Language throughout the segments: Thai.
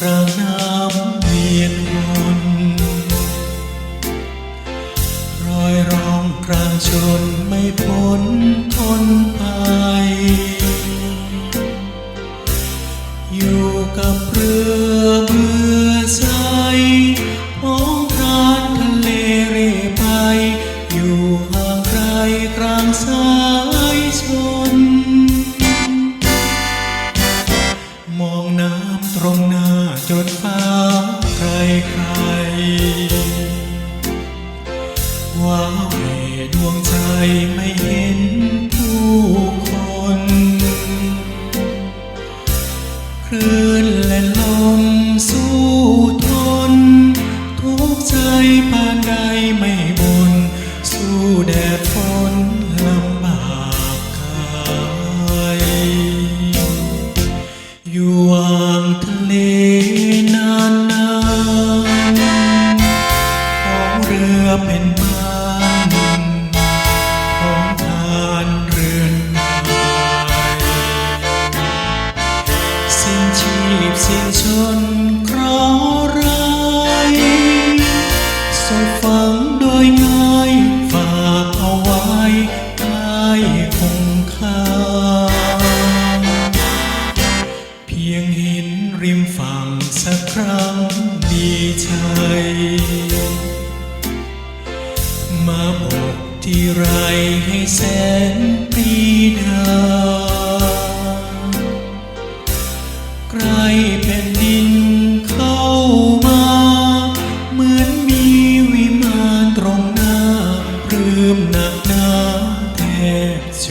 กลางน้ำเวียนวนรอยร้องกลางชนไม่พ้นทนไปอยู่กับเรือเบื่อใจมองทานทะเลเร่ไป อยู่ห่างไกลกลางสาย รงหน้าจดฟ้าใครใครว้าเหดวงใจไม่เห็นผู้คนคลื่นและลมสู้ทน ทุกใจปานใดไม่บน สู้แดด สิ้นชีพสิ้นชนเคราะห์ร้ายสบฝังโดยง่ายฝากเอาไว้ใต้คงคาเพียงเห็นริมฝั่งสักครั้งดีใจ มาบอกที่ไรให้แสน หนักหนาแทบจ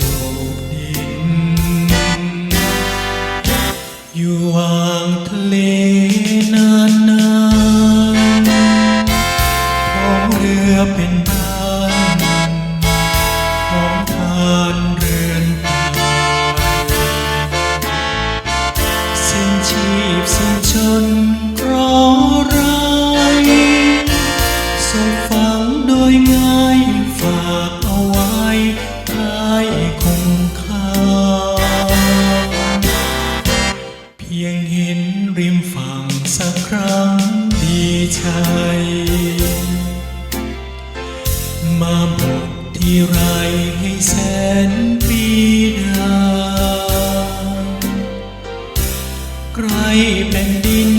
บดิน อยู่วางทะเลนานนานๆของเรือเป็นบ้านของทานเรือนไทยสิ้นชีพสิ้นชน สักครั้งดีใจมาหมดที่ไรให้แสนปีดาใกลเป็นดิน